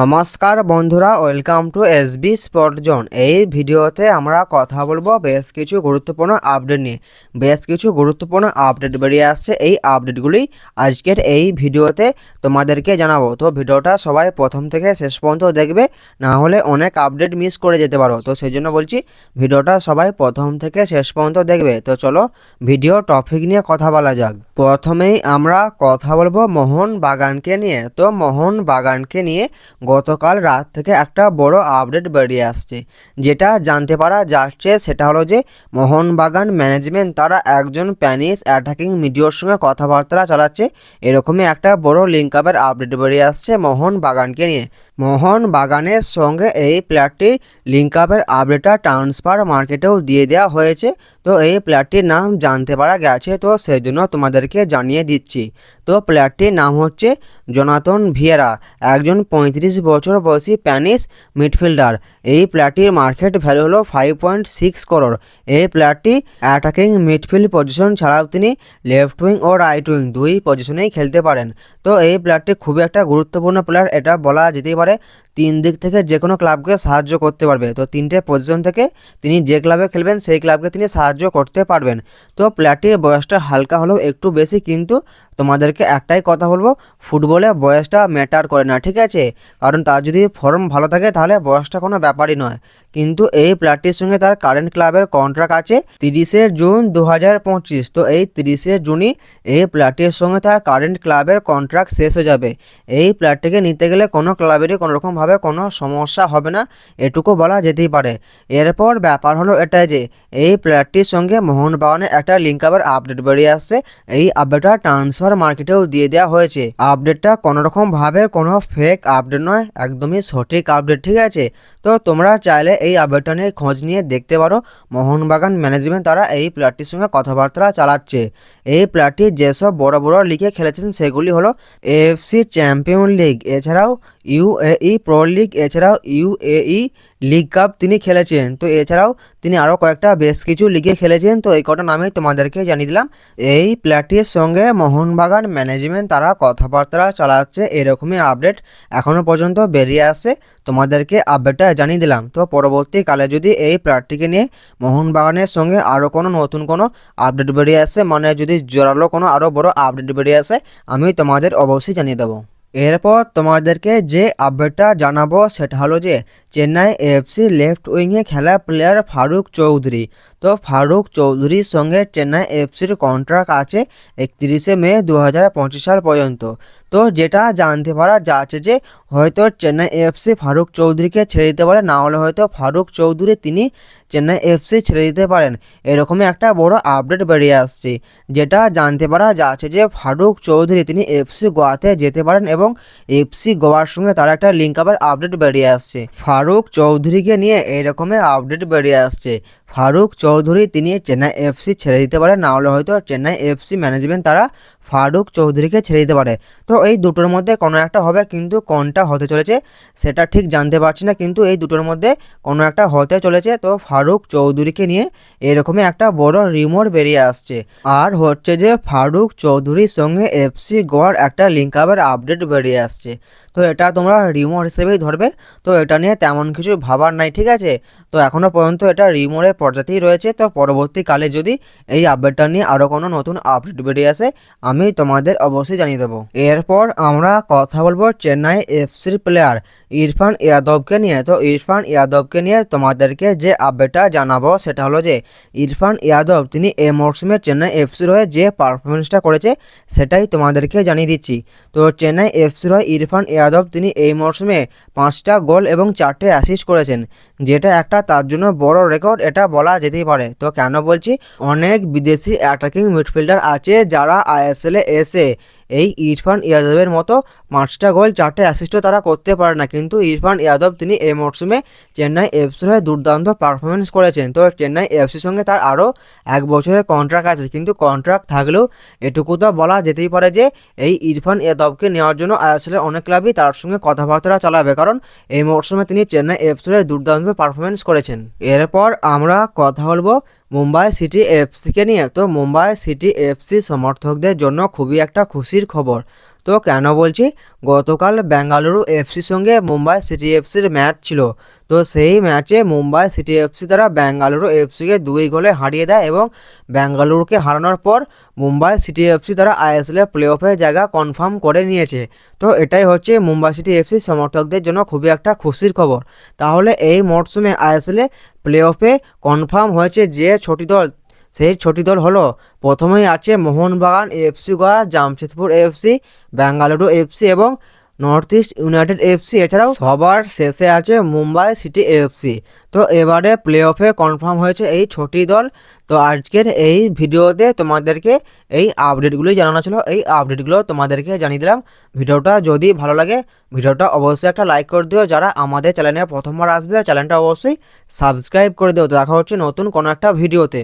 নমস্কার বন্ধুরা welcome to S B spot zone এই ভিডিওতে আমরা কথা বলব বেশ কিছু গুরুত্বপূর্ণ আপডেট নিয়ে। বেশ কিছু গুরুত্বপূর্ণ আপডেট বেরিয়ে আসছে। এই আপডেটগুলি আজকের এই ভিডিওতে তোমাদেরকে জানাব। তো ভিডিওটা সবাই প্রথম থেকে শেষ পর্যন্ত দেখবে, না হলে অনেক আপডেট মিস করে যেতে পারো। তো সেই জন্য বলছি, ভিডিওটা সবাই প্রথম থেকে শেষ পর্যন্ত দেখবে। তো চলো ভিডিও টপিক নিয়ে কথা বলা যাক। প্রথমেই আমরা কথা বলব মোহন বাগানকে নিয়ে। তো মোহন বাগানকে নিয়ে গতকাল রাত থেকে একটা বড় আপডেট বেরিয়ে আসছে। যেটা জানতে পারা যাচ্ছে সেটা হলো যে মোহনবাগান ম্যানেজমেন্ট তারা একজন প্যানিস অ্যাটাকিং মিডিওর সঙ্গে কথাবার্তা চালাচ্ছে। এরকমই একটা বড় লিঙ্ক আপের আপডেট বেরিয়ে আসছে মোহন বাগানকে নিয়ে। মোহন বাগানের সঙ্গে এই প্লেয়ারটি লিঙ্ক আপের আপডেটটা ট্রান্সফার মার্কেটেও দিয়ে দেওয়া হয়েছে। তো এই প্লেয়ারটির নাম জানতে পারা গেছে, তো সেই জন্য তোমাদেরকে জানিয়ে দিচ্ছি। তো প্লেয়ারটির নাম হচ্ছে জোনাথন ভিয়েরা, একজন পঁয়ত্রিশ বছর বয়সী প্যানিস মিডফিল্ডার। এই প্লেয়ারটির মার্কেট ভ্যালু হলো ফাইভ পয়েন্ট সিক্স করোড় এই প্লেয়ারটি অ্যাটাকিং মিডফিল্ড পজিশন ছাড়াও তিনি লেফট উইং ও রাইট উইং দুই পজিশনেই খেলতে পারেন। তো এই প্লেয়ারটি খুবই একটা গুরুত্বপূর্ণ প্লেয়ার এটা বলা যেতেই পারে তিন দিক থেকে যে কোনো ক্লাবকে সাহায্য করতে পারবে। তো তিনটে পজিশন থেকে তিনি যে ক্লাবে খেলবেন, সেই ক্লাবকে তিনি সাহায্য করতে পারবেন। তো প্লেয়ারটির বয়সটা হালকা হলেও একটু বেশি, কিন্তু তোমাদেরকে একটাই কথা বলব, ফুটবলে বয়সটা ম্যাটার করে না, ঠিক আছে? কারণ তার যদি ফর্ম ভালো থাকে তাহলে বয়সটা কোনো ব্যাপারই নয়। কিন্তু এই প্লেয়ারটির সঙ্গে তার কারেন্ট ক্লাবের কন্ট্রাক্ট আছে তিরিশে জুন দু হাজার পঁচিশ। তো এই তিরিশে জুনই এই প্লেয়ারটির সঙ্গে তার কারেন্ট ক্লাবের কন্ট্রাক্ট শেষ হয়ে যাবে। এই প্লেয়ারটিকে নিতে গেলে কোনো ক্লাবেরই কোনোরকমভাবে কোনো সমস্যা হবে না, এটুকু বলা যেতেই পারে। এরপর ব্যাপার হলো এটাই যে, এই প্লেয়ারটির সঙ্গে মোহনবাগানের একটা লিঙ্ক আপডেট বেরিয়ে আসছে। এই আপডেটটা ট্রান্সফার মার্কেটেও দিয়ে দেওয়া হয়েছে। আপডেটটা কোনো রকমভাবে কোনো ফেক আপডেট নয়, একদমই সঠিক আপডেট ঠিক আছে? তো তোমরা চাইলে এই আপডেটটা নিয়ে খোঁজ নিয়ে দেখতে পারো। মোহনবাগান ম্যানেজমেন্ট তারা এই প্লেয়ারটির সঙ্গে কথাবার্তা চালাচ্ছে। এই প্লেয়ারটি যেসব বড় বড় লিগে খেলেছেন সেগুলি হলো এএফসি চ্যাম্পিয়ন লিগ এছাড়াও ইউএই প্রো লিগ এছাড়াও ইউএই লিগ কাপ তিনি খেলেছেন। তো এছাড়াও তিনি আরও কয়েকটা বেশ কিছু লিগে খেলেছেন। তো এই কটা নামেই তোমাদেরকে জানিয়ে দিলাম। এই প্লেয়ারটির সঙ্গে মোহনবাগান ম্যানেজমেন্ট তারা কথাবার্তা চালাচ্ছে, এরকমই আপডেট এখনও পর্যন্ত বেরিয়ে আসে তোমাদেরকে আপডেটটা জানিয়ে দিলাম। তো পরবর্তীকালে যদি এই প্লেয়ারটিকে নিয়ে মোহনবাগানের সঙ্গে আরও কোনো নতুন কোনো আপডেট বেরিয়ে আসে মানে যদি জোরালো কোনো আরও বড় আপডেট বেরিয়ে আসে, আমি তোমাদের অবশ্যই জানিয়ে দেবো। এরপর তোমাদেরকে যে আপডেটটা জানাব সেটা হলো যে চেন্নাই এফসি লেফট উইংয়ে খেলা প্লেয়ার ফারুক চৌধুরী। তো ফারুক চৌধুরীর সঙ্গে চেন্নাই এফসির কন্ট্রাক্ট আছে একত্রিশে মে দু হাজার পঁচিশ সাল পর্যন্ত। তো যেটা জানতে পারা যাচ্ছে যে হয়তো চেন্নাই এফসি ফারুক চৌধুরীকে ছেড়ে দিতে পারে, না হলে হয়তো ফারুক চৌধুরী তিনি চেন্নাই এফসি ছেড়ে দিতে পারেন। এরকমই একটা বড় আপডেট বেরিয়ে আসছে, যেটা জানতে পারা যাচ্ছে যে ফারুক চৌধুরী তিনি এফসি গোয়াতে যেতে পারেন এবং এফসি গোয়ার সঙ্গে তার একটা লিঙ্ক আপের আপডেট বেরিয়ে আসছে। ফারুক চৌধুরীকে নিয়ে এরকমই আপডেট বেরিয়ে আসছে। ফারুক চৌধুরী তিনি চেন্নাই এফসি ছেড়ে দিতে পারেন, না হলে হয়তো চেন্নাই এফসি ম্যানেজমেন্ট তারা ফারুক চৌধুরীকে ছেড়ে দিতে পারে। তো এই দুটোর মধ্যে কোনো একটা হবে কিন্তু কোনটা হতে চলেছে সেটা ঠিক জানতে পারছি না কিন্তু এই দুটোর মধ্যে কোনো একটা হতে চলেছে। তো ফারুক চৌধুরীকে নিয়ে এরকমই একটা বড় রিমোট বেরিয়ে আসছে। আর হচ্ছে যে ফারুক চৌধুরীর সঙ্গে এফসি গোয়ার একটা লিঙ্ক আপের আপডেট বেরিয়ে আসছে। তো এটা তোমরা রিমোট হিসেবেই ধরবে। তো এটা নিয়ে তেমন কিছু ভাবার নাই, ঠিক আছে? তো এখনও পর্যন্ত এটা রিমোটের পর্যাতেই রয়েছে। তো পরবর্তীকালে যদি এই আপডেটটা নিয়ে আরও কোনো নতুন আপডেট বেরিয়ে আসে, আমি তোমাদের অবশ্যই জানিয়ে দেবো। এরপর আমরা কথা বলব চেন্নাই এফসির প্লেয়ার ইরফান ইয়াদবকে নিয়ে। তো ইরফান ইয়াদবকে নিয়ে তোমাদেরকে যে আপডেটটা জানাব সেটা হলো যে, ইরফান ইয়াদব তিনি এ মরশুমে চেন্নাই এফসির হয়ে যে পারফরমেন্সটা করেছে সেটাই তোমাদেরকে জানিয়ে দিচ্ছি। তো চেন্নাই এফসির হয়ে ইরফান ইয়াদব তিনি এই মরশুমে পাঁচটা গোল এবং চারটে অ্যাসিস্ট করেছেন, যেটা একটা তার জন্য বড় রেকর্ড এটা বলা যেতেই পারে। তো কেন বলছি, অনেক বিদেশি অ্যাটাকিং মিডফিল্ডার আছে যারা আইএসএলে এসে এই ইরফান ইয়াদবের মতো পাঁচটা গোল, চারটে অ্যাসিস্টও তারা করতে পারে না। কিন্তু ইরফান ইয়াদব তিনি এই মরশুমে চেন্নাই এফসির হয়ে দুর্দান্ত পারফরমেন্স করেছেন। তো চেন্নাই এফসির সঙ্গে তার আরও এক বছরের কন্ট্রাক্ট আছে। কিন্তু কন্ট্রাক্ট থাকলেও এটুকু তো বলা যেতেই পারে যে এই ইরফান ইয়াদবকে নেওয়ার জন্য আইএসএলের অনেক ক্লাবই তার সঙ্গে কথাবার্তা চালাবে। কারণ এই মরশুমে তিনি চেন্নাই এফসির দুর্দান্ত পারফরমেন্স করেছেন। এরপর আমরা কথা বলব মুম্বাই সিটি এফসিকে নিয়ে। তো মুম্বাই সিটি এফসি সমর্থকদের জন্য খুবই একটা খুশির খবর। তো কেন বলছি? গতকাল বেঙ্গালুরু এফসির সঙ্গে মুম্বাই সিটি এফসির ম্যাচ ছিল। তো সেই ম্যাচে মুম্বাই সিটি এফসি তারা বেঙ্গালুরু এফসিকে দুই গোলে হারিয়ে দেয় এবং বেঙ্গালুরুকে হারানোর পর মুম্বাই সিটি এফসি তারা আইএসএল এর প্লে অফের জায়গা কনফার্ম করে নিয়েছে। তো এটাই হচ্ছে মুম্বাই সিটি এফসি সমর্থকদের জন্য খুবই একটা খুশির খবর। তাহলে এই মরশুমে আইএসএল প্লে অফে কনফার্ম হয়েছে যে ছটি দল সেই ছটি দল হলো, প্রথমেই আছে Mohun Bagan FC, Goa, Jamshedpur FC Bengaluru FC এবং নর্থ ইস্ট ইউনাইটেড এফসি। এছাড়াও সবার শেষে আছে মুম্বাই সিটি এফসি। তো এবারে প্লে অফে কনফার্ম হয়েছে এই ছটি দল। তো আজকের এই ভিডিওতে তোমাদেরকে এই আপডেটগুলোই জানানো ছিল। এই আপডেটগুলো তোমাদেরকে জানিয়ে দিলাম। ভিডিওটা যদি ভালো লাগে, ভিডিওটা অবশ্যই একটা লাইক করে দিও। যারা আমাদের চ্যানেলে প্রথমবার আসবে, চ্যানেলটা অবশ্যই সাবস্ক্রাইব করে দিও। দেখা হচ্ছে নতুন কোনো একটা ভিডিওতে।